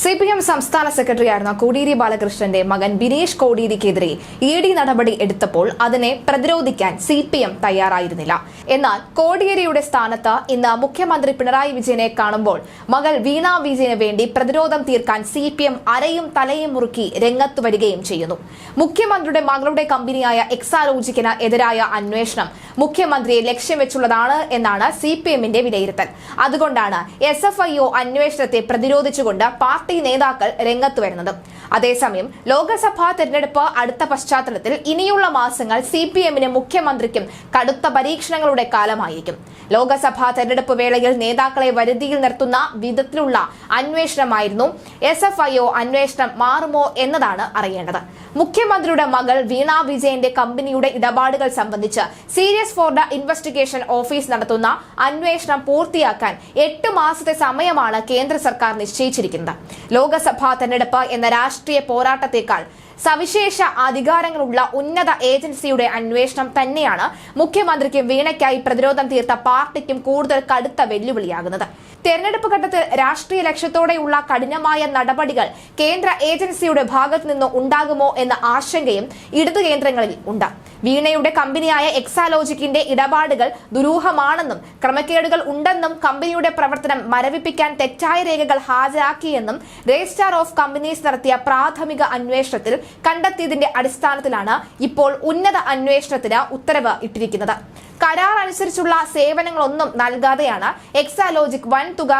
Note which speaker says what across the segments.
Speaker 1: C P M സംസ്ഥാന സെക്രട്ടറിയായിരുന്ന കോടിയേരി ബാലകൃഷ്ണന്റെ മകൻ ബിനീഷ് കോടിയേരിക്കെതിരെ ഇ ഡി നടപടി എടുത്തപ്പോൾ അതിനെ പ്രതിരോധിക്കാൻ സി പി എം തയ്യാറായിരുന്നില്ല. എന്നാൽ കോടിയേരിയുടെ സ്ഥാനത്ത് ഇന്ന് മുഖ്യമന്ത്രി പിണറായി വിജയനെ കാണുമ്പോൾ മകൾ വീണ വിജയന് വേണ്ടി പ്രതിരോധം തീർക്കാൻ സി പി എം അരയും തലയും മുറുക്കി രംഗത്ത് വരികയും ചെയ്യുന്നു. മുഖ്യമന്ത്രിയുടെ മകളുടെ കമ്പനിയായ എക്സാലോജിക്കിന് എതിരായ അന്വേഷണം മുഖ്യമന്ത്രിയെ ലക്ഷ്യം വെച്ചുള്ളതാണ് എന്നാണ് സി പി എമ്മിന്റെ വിലയിരുത്തൽ. അതുകൊണ്ടാണ് എസ് എഫ് ഐ ഒ അന്വേഷണത്തെ പ്രതിരോധിച്ചുകൊണ്ട് പാർട്ടി നേതാക്കൾ രംഗത്ത് വരുന്നത്. അതേസമയം ലോക്സഭാ തെരഞ്ഞെടുപ്പ് അടുത്ത പശ്ചാത്തലത്തിൽ ഇനിയുള്ള മാസങ്ങൾ സി പി എമ്മിനും മുഖ്യമന്ത്രിക്കും കടുത്ത പരീക്ഷണങ്ങളുടെ കാലമായിരിക്കും ലോക്സഭാ തെരഞ്ഞെടുപ്പ് വേളയിൽ നേതാക്കളെ വരുതിയിൽ നിർത്തുന്ന വിധത്തിലുള്ള അന്വേഷണമായിരുന്നു എസ് എഫ് ഐ ഒ അന്വേഷണം മാറുമോ എന്നതാണ് അറിയേണ്ടത്. മുഖ്യമന്ത്രിയുടെ മകൾ വീണ വിജയന്റെ കമ്പനിയുടെ ഇടപാടുകൾ സംബന്ധിച്ച് serious for the investigation office നടത്തുന്ന അന്വേഷണം പൂർത്തിയാക്കാൻ എട്ട് മാസത്തെ സമയമാണ് കേന്ദ്ര സർക്കാർ നിശ്ചയിച്ചിരിക്കുന്നത്. ലോക്സഭാ തെരഞ്ഞെടുപ്പ് എന്ന രാഷ്ട്രീയ പോരാട്ടത്തെക്കാൾ സവിശേഷ അധികാരങ്ങളുള്ള ഉന്നത ഏജൻസിയുടെ അന്വേഷണം തന്നെയാണ് മുഖ്യമന്ത്രിക്ക് വീണയ്ക്കായി പ്രതിരോധം തീർത്ത പാർട്ടിക്കും കൂടുതൽ കടുത്ത വെല്ലുവിളിയാകുന്നത്. തെരഞ്ഞെടുപ്പ് ഘട്ടത്തിൽ രാഷ്ട്രീയ ലക്ഷ്യത്തോടെയുള്ള കഠിനമായ നടപടികൾ കേന്ദ്ര ഏജൻസിയുടെ ഭാഗത്തു നിന്ന് ഉണ്ടാകുമോ എന്ന ആശങ്കയും ഇടതു കേന്ദ്രങ്ങളിൽ ഉണ്ട്. വീണയുടെ കമ്പനിയായ എക്സാലോജിക്കിന്റെ ഇടപാടുകൾ ദുരൂഹമാണെന്നും ക്രമക്കേടുകൾ ഉണ്ടെന്നും കമ്പനിയുടെ പ്രവർത്തനം മരവിപ്പിക്കാൻ തെറ്റായ രേഖകൾ ഹാജരാക്കിയെന്നും രജിസ്ട്രാർ ഓഫ് കമ്പനീസ് നടത്തിയ പ്രാഥമിക അന്വേഷണത്തിൽ കണ്ടെത്തിയതിന്റെ അടിസ്ഥാനത്തിലാണ് ഇപ്പോൾ ഉന്നത അന്വേഷണത്തിന് ഉത്തരവ് ഇട്ടിരിക്കുന്നത്. കരാർ അനുസരിച്ചുള്ള സേവനങ്ങളൊന്നും നൽകാതെയാണ് എക്സാലോജിക് വൻ തുക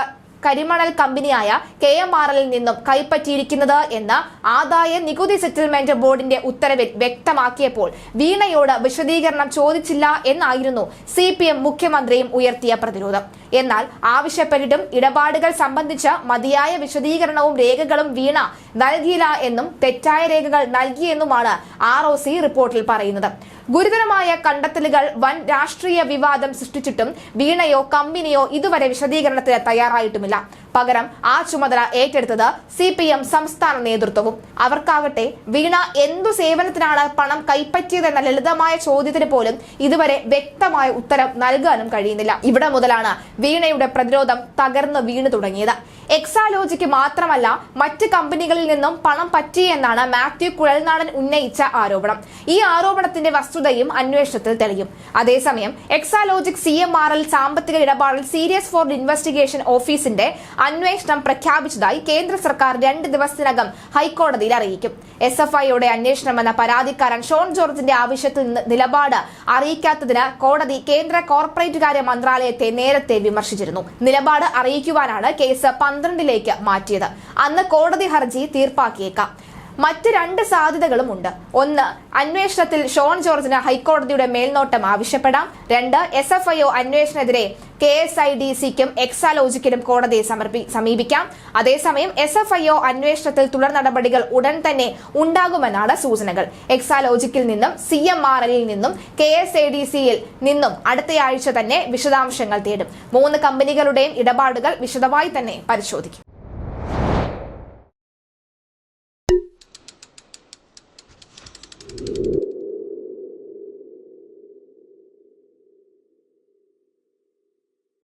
Speaker 1: കരിമണൽ കമ്പനിയായ കെ എം ആർ എല്ലിൽ നിന്നും കൈപ്പറ്റിയിരിക്കുന്നത് എന്ന് ആദായ നികുതി സെറ്റിൽമെന്റ് ബോർഡിന്റെ ഉത്തരവിൽ വ്യക്തമാക്കിയപ്പോൾ വീണയോട് വിശദീകരണം ചോദിച്ചില്ല എന്നായിരുന്നു സി മുഖ്യമന്ത്രിയും ഉയർത്തിയ പ്രതിരോധം. എന്നാൽ ആവശ്യപ്പെട്ടിട്ടും ഇടപാടുകൾ സംബന്ധിച്ച മതിയായ വിശദീകരണവും രേഖകളും വീണ നൽകിയില്ല എന്നും തെറ്റായ രേഖകൾ നൽകിയെന്നുമാണ് ആർ ഒ സി റിപ്പോർട്ടിൽ പറയുന്നത്. ഗുരുതരമായ കണ്ടെത്തലുകൾ വൻ രാഷ്ട്രീയ വിവാദം സൃഷ്ടിച്ചിട്ടും വീണയോ കമ്പനിയോ ഇതുവരെ വിശദീകരണത്തിന് തയ്യാറായിട്ടുമില്ല. പകരം ആ ചുമതല ഏറ്റെടുത്തത് സി പി എം സംസ്ഥാന നേതൃത്വവും. അവർക്കാകട്ടെ വീണ എന്തു സേവനത്തിനാണ് പണം കൈപ്പറ്റിയതെന്ന ലളിതമായ ചോദ്യത്തിന് പോലും ഇതുവരെ വ്യക്തമായ ഉത്തരം നൽകാനും കഴിയുന്നില്ല. ഇവിടെ മുതലാണ് വീണയുടെ പ്രതിരോധം തകർന്ന് വീണു തുടങ്ങിയത്. എക്സാലോജിക്ക് മാത്രമല്ല മറ്റ് കമ്പനികളിൽ നിന്നും പണം പറ്റിയെന്നാണ് മാത്യു കുഴൽനാടൻ ഉന്നയിച്ച ആരോപണം. ഈ ആരോപണത്തിന്റെ വസ്തുതയും അന്വേഷണത്തിൽ തെളിയും. അതേസമയം Exalogic C M R L സാമ്പത്തിക ഇടപാടിൽ സീരിയസ് ഫോർ ഇൻവെസ്റ്റിഗേഷൻ ഓഫീസിന്റെ അന്വേഷണം പ്രഖ്യാപിച്ചതായി കേന്ദ്ര സർക്കാർ രണ്ട് ദിവസത്തിനകം ഹൈക്കോടതിയിൽ അറിയിക്കും. എസ് എഫ് ഐയുടെ അന്വേഷണമെന്ന പരാതിക്കാരൻ ഷോൺ ജോർജിന്റെ ആവശ്യത്തിൽ നിലപാട് അറിയിക്കാത്തതിന് കോടതി കേന്ദ്ര കോർപ്പറേറ്റ് കാര്യ മന്ത്രാലയത്തെ നേരത്തെ വിമർശിച്ചിരുന്നു. നിലപാട് അറിയിക്കുവാനാണ് കേസ് പന്ത്രണ്ടിലേക്ക് മാറ്റിയത്. അന്ന് കോടതി ഹർജി തീർപ്പാക്കിയേക്കാം. മറ്റ് രണ്ട് സാധ്യതകളും ഉണ്ട്. ഒന്ന് അന്വേഷണത്തിൽ ഷോൺ ജോർജിന് ഹൈക്കോടതിയുടെ മേൽനോട്ടം ആവശ്യപ്പെടാം. രണ്ട് എസ് എഫ് ഐ ഒ അന്വേഷണത്തിനെതിരെ കെ എസ് ഐ ഡി സിക്കും എക്സാലോജിക്കിനും കോടതിയെ സമർപ്പി സമീപിക്കാം. അതേസമയം എസ് എഫ് ഐ ഒ അന്വേഷണത്തിൽ തുടർ നടപടികൾ ഉടൻ തന്നെ ഉണ്ടാകുമെന്നാണ് സൂചനകൾ. എക്സാലോജിക്കിൽ നിന്നും സി എം ആർ എല്ലിൽ നിന്നും കെ എസ് ഐ ഡി സിയിൽ നിന്നും അടുത്തയാഴ്ച തന്നെ വിശദാംശങ്ങൾ തേടും. മൂന്ന് കമ്പനികളുടെയും ഇടപാടുകൾ വിശദമായി തന്നെ പരിശോധിക്കും.